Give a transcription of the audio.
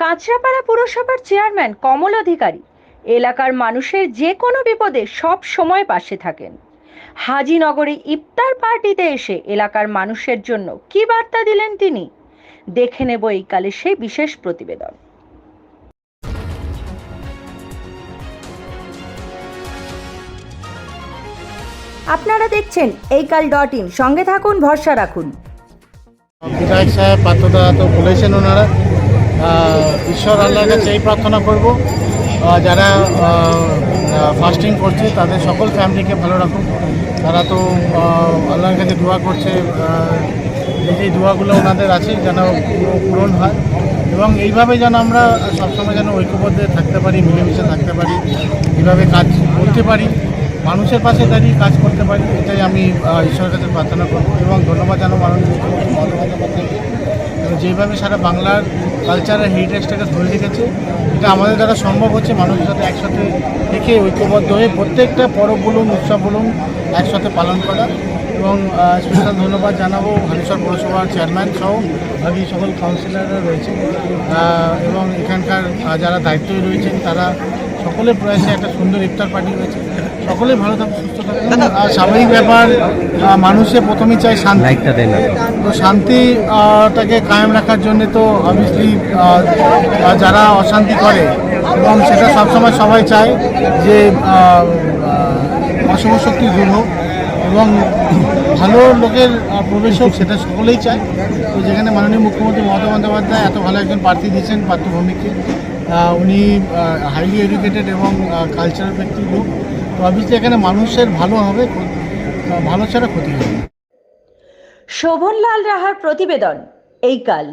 কাঁচরাপাড়া পুরসভার চেয়ারম্যান কমল অধিকারী। এলাকার মানুষের যে কোনো বিপদে সব সময় পাশে থাকেন। হাজিনগরে ইফতার পার্টিতে এসে এলাকার মানুষের জন্য কি বার্তা দিলেন তিনি? দেখে নেব এই কালে সেই বিশেষ প্রতিবেদন। আপনারা দেখছেন এই কাল ডট ইন। সঙ্গে থাকুন, ভরসা রাখুন। বিধায়ক সাহেব পাত্রদা তো বলেছেন ওনারা। ঈশ্বর আল্লাহর কাছে এই প্রার্থনা করব। যারা ফাস্টিং করছে, তাদের সকল ফ্যামিলিকে ভালো রাখুন তারা তো আল্লাহর কাছে দোয়া করছে এই যে দোয়াগুলো ওনাদের আছে, যেন পূরণ হয়। এবং এইভাবে যেন আমরা সবসময় যেন ঐক্যবদ্ধ থাকতে পারি, মিলেমিশে থাকতে পারি, এইভাবে কাজ করতে পারি, মানুষের পাশে দাঁড়িয়ে কাজ করতে পারি, এটাই আমি ঈশ্বরের কাছে প্রার্থনা করব। এবং ধন্যবাদ জানাব মাননীয় মুখ্যমন্ত্রী মমতা যেভাবে সারা বাংলার কালচারের হেরিটেজটাকে ধরে রেখেছে, এটা আমাদের দ্বারা সম্ভব হচ্ছে মানুষের সাথে একসাথে থেকে ঐক্যবদ্ধ হয়ে প্রত্যেকটা পরব বলুন, উৎসব বলুন একসাথে পালন করা। এবং স্পেশাল ধন্যবাদ জানাব হালিশর পৌরসভার চেয়ারম্যান সহ বাকি সকল কাউন্সিলররা রয়েছেন। এবং এখানকার যারা দায়িত্বে রয়েছেন, তারা সকলের প্রয়াসে একটা সুন্দর ইফতার পার্টি হয়েছে। সকলেই ভালো থাকুন সুস্থ থাকুন। আর স্বাভাবিক ব্যাপার মানুষে প্রথমেই চাই শান্তি। তো শান্তিটাকে কায়েম রাখার জন্য তো অবভিয়াসলি যারা অশান্তি করে এবং সেটা সবসময় সবাই চায় যে অশুভ শক্তি দূর হোক এবং ভালো লোকের প্রবেশ হোক সেটা সকলেই চায়। তো যেখানে মাননীয় মুখ্যমন্ত্রী মমতা বন্দ্যোপাধ্যায় এত ভালো একজন প্রার্থী দিয়েছেন পার্থভূমিকে উনি হাইলি এডুকেটেড এবং কালচারাল ব্যক্তি লোক। তো অবভিয়াসলি এখানে মানুষের ভালো হবে ভালো ছাড়া ক্ষতি হবে শোভনলাল রাহার প্রতিবেদন, এই কাল।